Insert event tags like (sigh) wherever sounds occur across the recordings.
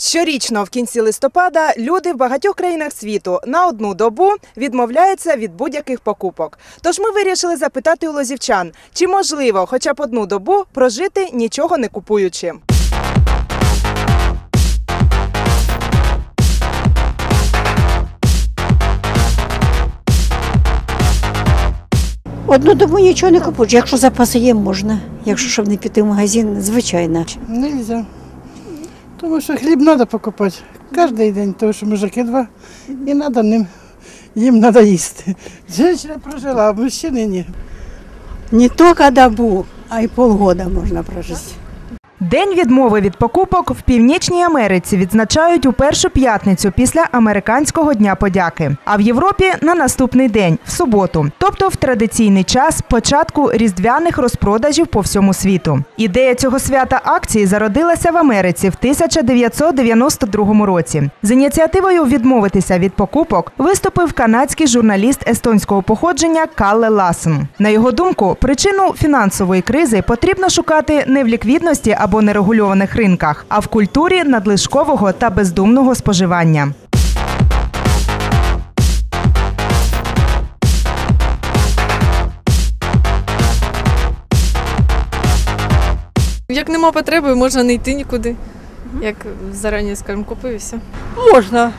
Щорічно в кінці листопада люди в багатьох країнах світу на одну добу відмовляються від будь-яких покупок. Тож ми вирішили запитати у лозівчан, чи можливо хоча б одну добу прожити нічого не купуючи. Одну добу нічого не купуєш. Якщо запаси є, можна. Якщо щоб не піти в магазин, звичайно. Нельзя. Тому що хліб треба покупати кожен день, тому що мужики два, і треба ним, їм треба їсти. Жінка прожила, а мужчини ні. Не тільки добу, а й полгода можна прожити. День відмови від покупок в Північній Америці відзначають у першу п'ятницю після американського дня подяки. А в Європі на наступний день, в суботу, тобто в традиційний час початку різдвяних розпродажів по всьому світу. Ідея цього свята акції зародилася в Америці в 1992 році. З ініціативою відмовитися від покупок виступив канадський журналіст естонського походження Калле Лассен. На його думку, причину фінансової кризи потрібно шукати не в ліквідності або нерегульованих ринках, а в культурі надлишкового та бездумного споживання. Як нема потреби, можна не йти нікуди. Як зарані, скажімо, купив і все. Можно.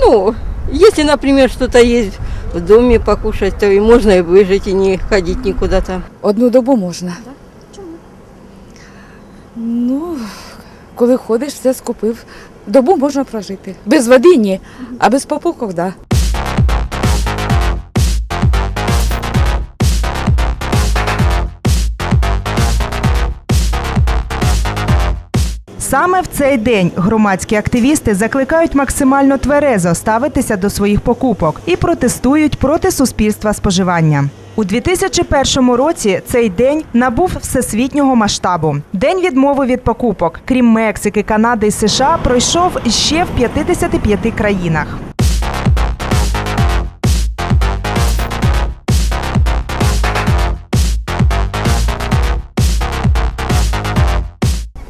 Ну, если, например, что-то есть в доме покушать, то и можно и выжить, и не ходить никуда там. Одну добу можна. Чому? Ну, коли ходиш, все скупив. Добу можна прожити. Без води ні, а без покупок – да. Саме в цей день громадські активісти закликають максимально тверезо ставитися до своїх покупок і протестують проти суспільства споживання. У 2001 році цей день набув всесвітнього масштабу. День відмови від покупок, крім Мексики, Канади і США, пройшов ще в 55 країнах.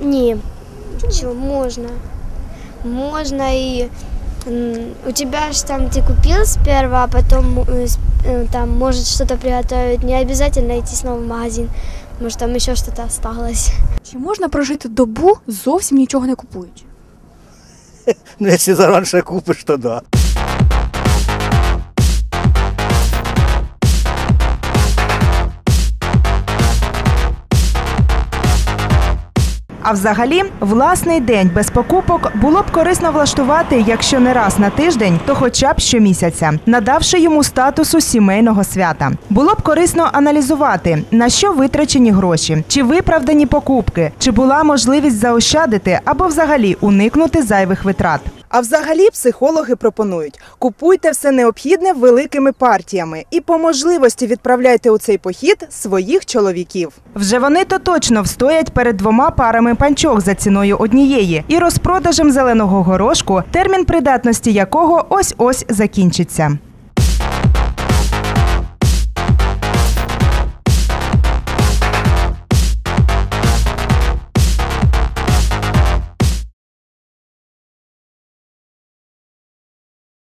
Не, чего, можно. Можно и м, у тебя же там ты купил сперва, а потом э, с- э, там может что-то приготовить. Не обязательно идти снова в магазин. Может там еще что-то осталось. Чи можна прожити добу зовсім нічого не купуючи? (laughs) Ну, если зараньше купишь, то да. А взагалі, власний день без покупок було б корисно влаштувати, якщо не раз на тиждень, то хоча б щомісяця, надавши йому статусу сімейного свята. Було б корисно аналізувати, на що витрачені гроші, чи виправдані покупки, чи була можливість заощадити або взагалі уникнути зайвих витрат. А взагалі психологи пропонують: купуйте все необхідне великими партіями і по можливості відправляйте у цей похід своїх чоловіків. Вже вони то точно встоять перед двома парами панчок за ціною однієї і розпродажем зеленого горошку, термін придатності якого ось ось закінчиться.